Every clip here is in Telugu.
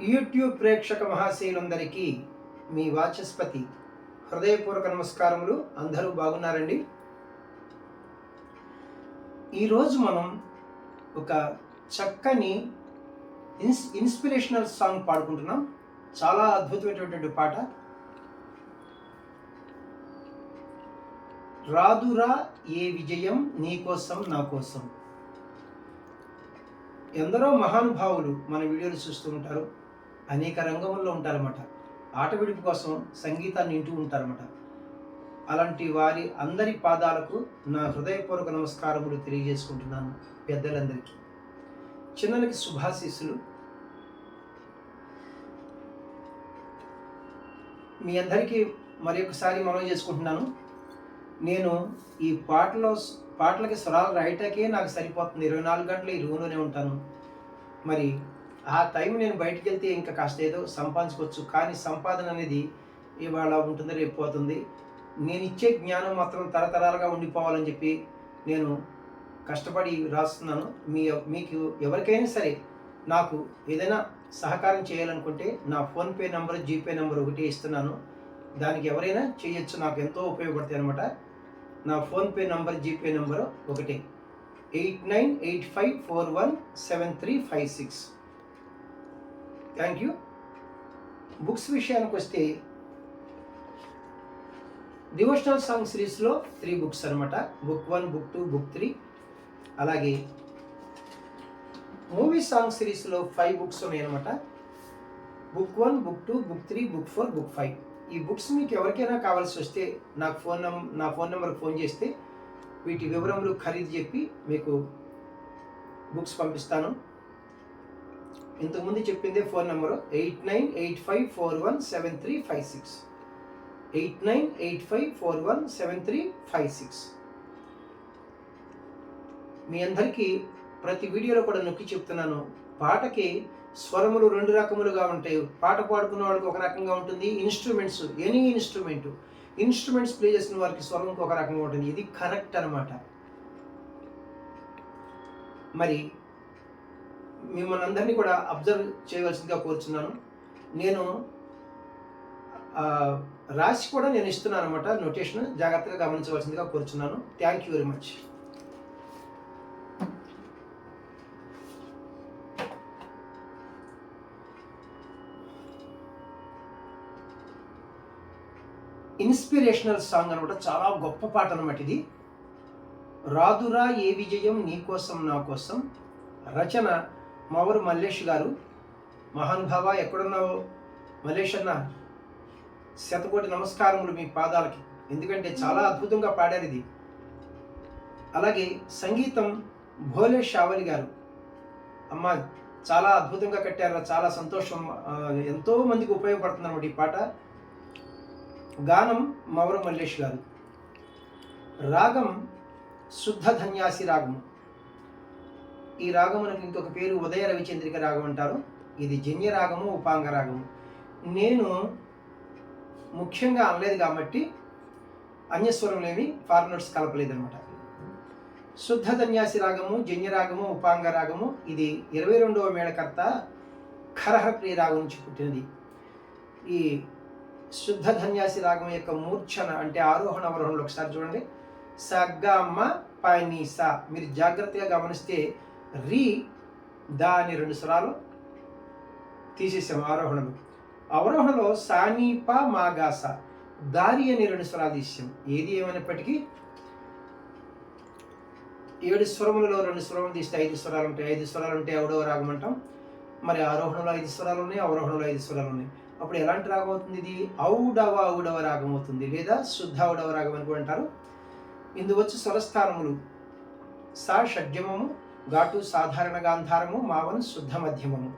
యూట్యూబ్ ప్రేక్షక మహాశయులందరికీ మీ వాచస్పతి. హృదయపూర్వక నమస్కారములు. అందరూ బాగున్నారండి? ఈరోజు మనం ఒక చక్కని ఇన్స్ ఇన్స్పిరేషనల్ సాంగ్ పాడుకుంటున్నాం. చాలా అద్భుతమైనటువంటి పాట. రాదురా ఏ విజయం నీకోసం నా కోసం. ఎందరో మహానుభావులు మన వీడియోలు చూస్తూ ఉంటారు. అనేక రంగంలో ఉంటారన్నమాట. ఆట విడుపు కోసం సంగీతాన్ని వింటూ ఉంటారన్నమాట. అలాంటి వారి అందరి పాదాలకు నా హృదయపూర్వక నమస్కారములు తెలియజేసుకుంటున్నాను పెద్దలందరికీ. చిన్నలకి శుభాశీస్సులు. మీ అందరికీ మరి ఒకసారి మనవి చేసుకుంటున్నాను. నేను ఈ పాటలో పాటలకి స్వరాలు రాయటాకే నాకు సరిపోతుంది. ఇరవై నాలుగు గంటలు ఈ రూమ్లోనే ఉంటాను. మరి ఆ టైం నేను బయటికి వెళ్తే ఇంకా కాస్త ఏదో సంపాదించుకోవచ్చు. కానీ సంపాదన అనేది ఇవాళ ఉంటుంది రేపు పోతుంది. నేను ఇచ్చే జ్ఞానం మాత్రం తరతరాలుగా ఉండిపోవాలని చెప్పి నేను కష్టపడి రాస్తున్నాను. మీ మీకు ఎవరికైనా సరే నాకు ఏదైనా సహకారం చేయాలనుకుంటే నా ఫోన్పే నెంబర్ జీపే నెంబర్ ఒకటి ఇస్తున్నాను. దానికి ఎవరైనా చేయొచ్చు. నాకు ఎంతో ఉపయోగపడతాయి అనమాట నా ఫోన్పే నంబర్ జీపే నెంబరు ఒకటి. Eight nine eight five four one seven three five six. Thank you books విషయానికి వస్తే డివోషనల్ సాంగ్ సిరీస్లో త్రీ బుక్స్ అనమాట book one book two book three అలాగే మూవీ సాంగ్ సిరీస్లో ఫైవ్ బుక్స్ ఉన్నాయన్నమాట book one book two book three book four book five ఈ బుక్స్ మీకు ఎవరికైనా కావాల్సి వస్తే నాకు ఫోన్ నం నా ఫోన్ నెంబర్కి ఫోన్ చేస్తే వీటి వివరములు ఖరీదు చెప్పి మీకు బుక్స్ పంపిస్తాను. ఇంతకుముందు చెప్పిందే phone number eight nine eight five four one seven three five six. Eight nine eight five four one seven three five six. మీ అందరికీ ప్రతి వీడియోలో కూడా నొక్కి చెప్తున్నాను. పాటకి స్వరములు రెండు రకములుగా ఉంటాయి. పాట పాడుకున్న వాళ్ళకి ఒక రకంగా ఉంటుంది. Instruments any instrument instruments play చేసిన వారికి స్వరం ఒక రకంగా ఉంటుంది. ఇది కరెక్ట్ అనమాట మరి మిమ్మల్ని అందరినీ కూడా అబ్జర్వ్ చేయవలసిందిగా కోరుచున్నాను. నేను రాసి కూడా నేను ఇస్తున్నాను అనమాట నోటేషన్. జాగ్రత్తగా గమనించవలసిందిగా కోరుచున్నాను. Thank you very much inspirational song అనమాట. చాలా గొప్ప పాట అనమాట ఇది. రాదురా ఏ విజయం నీ కోసం నా కోసం. రచన మా ఊరు మల్లేష్ గారు. మహానుభావ ఎక్కడున్నావు? మల్లేష్ అన్న శతకోటి నమస్కారములు మీ పాదాలకి. ఎందుకంటే చాలా అద్భుతంగా పాడారు ఇది. అలాగే సంగీతం భోలే షావలి గారు. అమ్మ చాలా అద్భుతంగా కట్టారు. చాలా సంతోషం. ఎంతో మందికి ఉపయోగపడుతుంది అనమాట ఈ పాట. గానం మౌర మల్లేష్ గారు. రాగం శుద్ధ ధన్యాసి రాగము. ఈ రాగమునకు ఇంకొక పేరు ఉదయ రవిచంద్రిక రాగం అంటారు. ఇది జన్య రాగము ఉపాంగ రాగము. నేను ముఖ్యంగా అనలేదు కాబట్టి అన్యస్వరం లేని కలపలేదు కలపలేదన్నమాట. శుద్ధ ధన్యాసి రాగము జన్య రాగము ఉపాంగ రాగము ఇది ఇరవై రెండవ మేళకర్త ఖరహ ప్రియ రాగం నుంచి పుట్టినది. ఈ శుద్ధ ధన్యాసి రాగం యొక్క మూర్ఛన అంటే ఆరోహణ అవరోహణలు ఒకసారి చూడండి. సగ్గమ్మ పని సా. మీరు జాగ్రత్తగా గమనిస్తే రీ దా అని రెండు స్వరాలు తీసేసాం ఆరోహణలు అవరోహణలో సానీప మాగాస దారి అని రెండు స్వరాలు తీసాం ఏది ఏమైనప్పటికీ ఏడు స్వరములలో రెండు స్వరములు తీస్తే ఐదు స్వరాలు ఉంటాయి. ఐదు స్వరాలు ఉంటే ఎవడో రాగం అంటాం మరి ఆరోహణలో ఐదు స్వరాలు ఉన్నాయి అవరోహణలో ఐదు స్వరాలు ఉన్నాయి. అప్పుడు ఎలాంటి రాగం అవుతుంది ఇది? ఔడవ ఔడవ రాగం అవుతుంది లేదా శుద్ధ ఔడవ రాగం అని కూడా అంటారు. ఇందు వచ్చి స్వరస్థానములు. సా షడ్యమము ఘాటు సాధారణ గాంధారము మావన్ శుద్ధ మధ్యమము.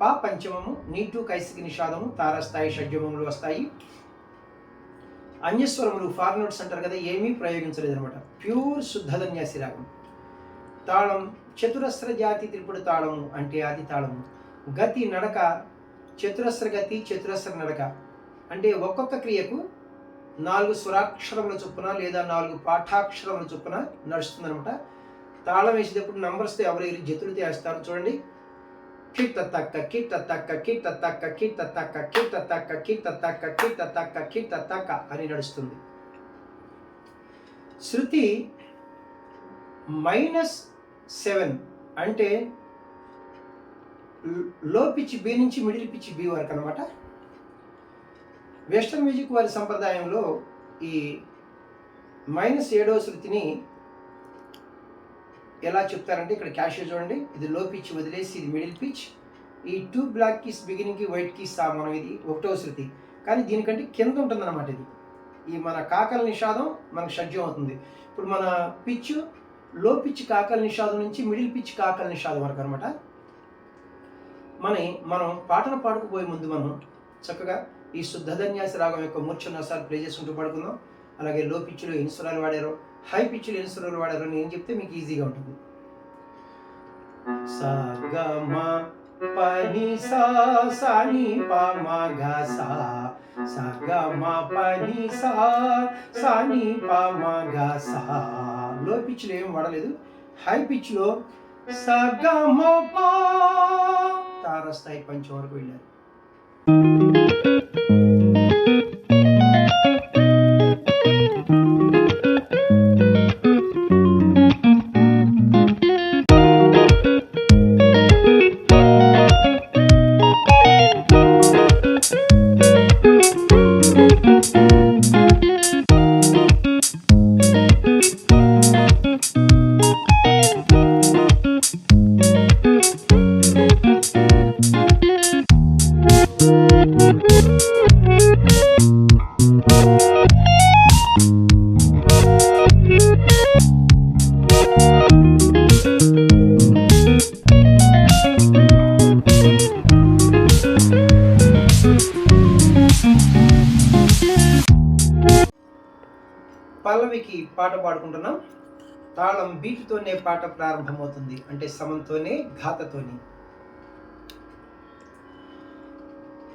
పా పంచమము నీటు కైసికి నిషాదము తారస్థాయి షడ్జమములు వస్తాయి. అన్యస్వరములు ఫార్ నోట్స్ అంటారు కదా ఏమీ ప్రయోగించలేదు అనమాట ప్యూర్ శుద్ధధన్యాసి రాగం. తాళం చతురస్ర జాతి త్రిపుడు తాళము అంటే ఆది తాళము. గతి నడక చతురస్ర గతి చతురస్ర నడక. అంటే ఒక్కొక్క క్రియకు నాలుగు స్వరాక్షరముల చొప్పున లేదా నాలుగు పాఠాక్షరముల చొప్పున నడుస్తుంది అనమాట తాళం వేసేటప్పుడు నంబర్స్తో ఎవరు జతులు తీస్తారు చూడండి. కిట్ తక్క కిట్ తక్క కిట్ తక్క కిట్ తక్క కిట్ తక్క కిట్ తక్క కిట్ తక్క కిట్ తక్క అని నడుస్తుంది. శృతి మైనస్ సెవెన్ అంటే లో పిచ్ బి నుంచి మిడిల్ పిచ్ బి వరకు అనమాట వెస్టర్న్ మ్యూజిక్ వారి సంప్రదాయంలో ఈ మైనస్ ఏడవ శృతిని ఎలా చెప్తారంటే ఇక్కడ క్యాష్ చూడండి. ఇది లో పిచ్ వదిలేసి ఇది మిడిల్ పిచ్ ఈ టూ బ్లాక్ కీస్ బిగినింగ్కి వైట్ కీస్ మనం ఇది ఒకటో శృతి. కానీ దీనికంటే కింద ఉంటుందన్నమాట ఇది. ఈ మన కాకల నిషాదం మనకు షడ్జం అవుతుంది. ఇప్పుడు మన పిచ్లో పిచ్ కాకల నిషాదం నుంచి మిడిల్ పిచ్ కాకల నిషాదం వరకు అనమాట మన మనం పాటను పాడుకుపోయే ముందు మనం చక్కగా ఈ శుద్ధ ధన్యాస రాగం యొక్క మూర్ఛను ఒకసారి ప్లే చేసుకుంటూ పాడుకుందాం. అలాగే లో పిచ్లో ఎన్ని స్వరాలు వాడారో. హై పిచ్లో ఎన్ని స్వరాలు వాడారో నేను చెప్తే మీకు ఈజీగా ఉంటుంది. సా గ మ ప ని సా సా ని ప మ గ సా. సా గ మ ప ని సా సా ని ప గ సా. లో పిచ్లో ఏం వాడలేదు. హై పిచ్లో సా గ మ ప. తారస్థాయి పంచం వరకు వెళ్ళారు. పల్లవికి పాట పాడుకుంటున్నాం. తాళం బీటుతోనే పాట ప్రారంభమవుతుంది. అంటే సమంతోనే ఘాతతోనే.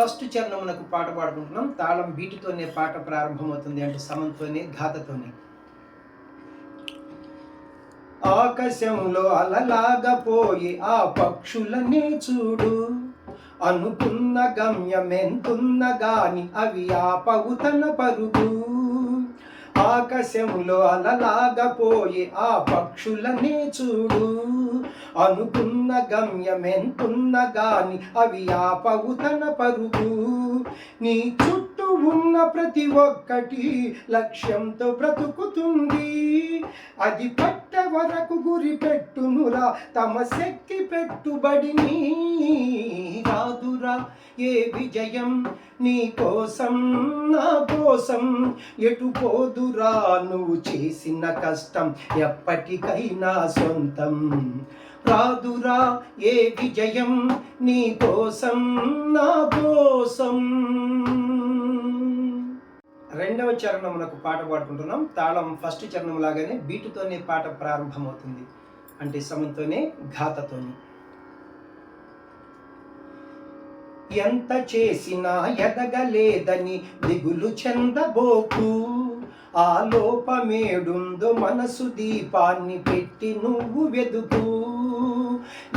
ఫస్ట్ చరణమునకు పాట పాడుకుంటున్నాం. తాళం బీటుతోనే పాట ప్రారంభమవుతుంది అంటే సమంతోనే ఘాతతోనే. ఆకాశంలో అలలాగపోయి ఆ పక్షులనే చూడు. అనుకున్న గమ్యమెంతున్న గాని అవి ఆపవు తన పరుగు. ఆకాశంలో అలలాగపోయి ఆ పక్షులనే చూడు. అనుకున్న గమ్యమెంతున్న గాని అవి ఆపవు తన పరుగు నీ చుట్టూ ఉన్న ప్రతి ఒక్కటి లక్ష్యంతో బ్రతుకుతుంది. అది పట్ట వరకు గురి పెట్టునురా తమ శక్తి పెట్టుబడిని. రాదురా ఏ విజయం నీ కోసం నా కోసం ఎటు పోదురా నువ్వు చేసిన కష్టం ఎప్పటికైనా సొంతం. రాదురా ఏ విజయం నీ కోసం నా కోసం. రెండవ చరణమునకు పాట పాడుకుంటున్నాం. తాళం ఫస్ట్ చరణం లాగానే బీటుతోనే పాట ప్రారంభమవుతుంది. అంటే సమంతోనే ఘాతతోని. ఎంత చేసినా ఎదగలేదని దిగులు చెందబోకు. ఆ లోపమేడుందో మనసు దీపాన్ని పెట్టి నువ్వు వెదుకు.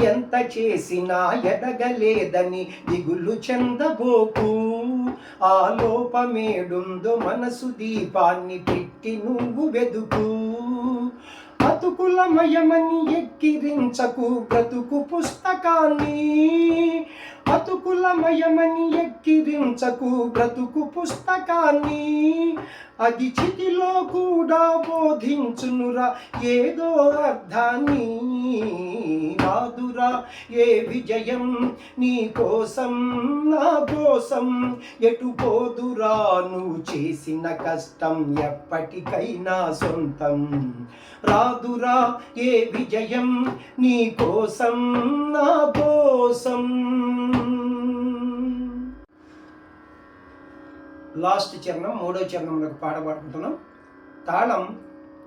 ఎంత చేసినా ఎదగలేదని దిగులు చెందబోకు. ఆ లోపమేడుందో మనసు దీపాన్ని పెట్టి నువ్వు వెదుకు. బతుకులమయమని ఎక్కిరించకు బ్రతుకు పుస్తకాన్ని. అతుకులమయమని ఎక్కిరించకు బ్రతుకు పుస్తకాన్ని. అది చితిలో కూడా బోధించునురా ఏదో అర్థాన్ని. రాదురా ఏ విజయం నీ కోసం నా కోసం. ఎటు పోదురా నువ్వు చేసిన కష్టం ఎప్పటికైనా సొంతం. రాదురా ఏ విజయం నీ కోసం నా కోసం. లాస్ట్ చరణం మూడో చరణంలోకి పాట పాడుకుంటున్నాం. తాళం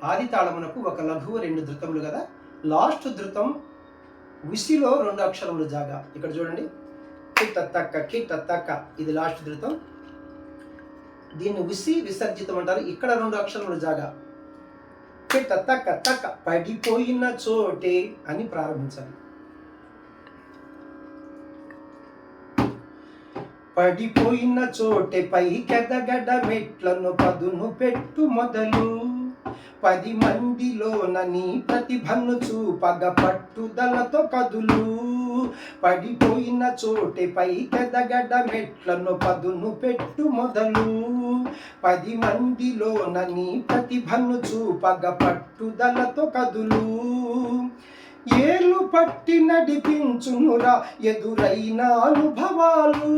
ఆది తాళమునకు ఒక లఘువు రెండు ధృతములు కదా. లాస్ట్ ధృతం విసిలో రెండు అక్షరములు జాగా. ఇక్కడ చూడండి. కిట్ట తక్క కిట్ట తక్క. ఇది లాస్ట్ ధృతం. దీన్ని ఉసి విసర్జితం అంటారు. ఇక్కడ రెండు అక్షరములు జాగా. కిట్ట తక్క తక్క. పడిపోయిన చోటే అని ప్రారంభించాలి. పడిపోయిన చోటే పైకెదగడ మెట్లను పదును పెట్టు మొదలు. పది మందిలోన నీ ప్రతిభను చూపగ పట్టుదలతో కదులు. పడిపోయిన చోటే పైకెదగడ మెట్లను పదును పెట్టు మొదలు. పది మందిలోన నీ ప్రతిభను చూపగ పట్టుదలతో కదులు. ఏలు పట్టి నడిపించునురా ఎదురైన అనుభవాలు.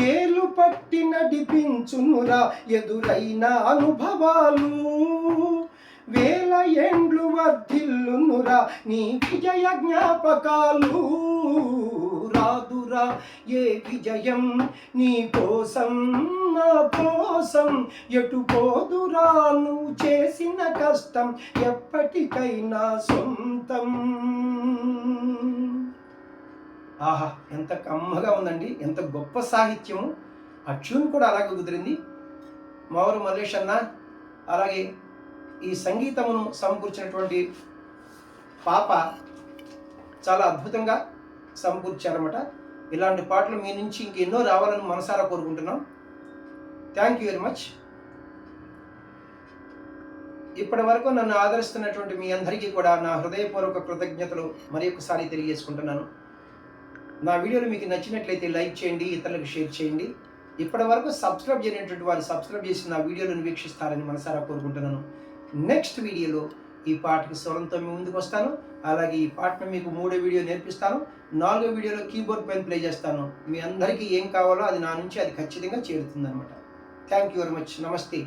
ఏలు పట్టి నడిపించునురా ఎదురైన అనుభవాలు. వేల ఎండ్లు వర్ధిల్లునురా నీ విజయ జ్ఞాపకాలు. ఏ విజయం నీ కోసం నా కోసం ఎటు పోదురా? నువ్వు చేసిన కష్టం ఎప్పటికైనా సొంతం. ఆహా ఎంత కమ్మగా ఉందండి. ఎంత గొప్ప సాహిత్యం ఆ ట్యూన్ కూడా అలాగే కుదిరింది. మావరు మల్లేష్ అన్న అలాగే ఈ సంగీతమును సమకూర్చినటువంటి పాప చాలా అద్భుతంగా సమకూర్చారన్నమాట. ఇలాంటి పాటలు మీ నుంచి ఇంకెన్నో రావాలని మనసారా కోరుకుంటున్నాం. థ్యాంక్ యూ వెరీ మచ్ ఇప్పటి వరకు నన్ను ఆదరిస్తున్నటువంటి మీ అందరికీ కూడా నా హృదయపూర్వక కృతజ్ఞతలు మరి ఒకసారి తెలియజేసుకుంటున్నాను. నా వీడియోలు మీకు నచ్చినట్లయితే లైక్ చేయండి ఇతరులకు షేర్ చేయండి. ఇప్పటి వరకు సబ్స్క్రైబ్ చేయనటువంటి వారు సబ్స్క్రైబ్ చేసి నా వీడియోలను వీక్షిస్తారని మనసారా కోరుకుంటున్నాను. నెక్స్ట్ వీడియోలో ఈ పాటకి స్వరంతో మీ ముందుకు వస్తాను. అలాగే ఈ పాటను మీకు మూడో వీడియో నేర్పిస్తాను. నాలుగో వీడియోలో కీబోర్డ్ పైన ప్లే చేస్తాను. మీ అందరికీ ఏం కావాలో అది నా నుంచి అది ఖచ్చితంగా చేరుతుంది అనమాట థ్యాంక్ యూ వెరీ మచ్ నమస్తే.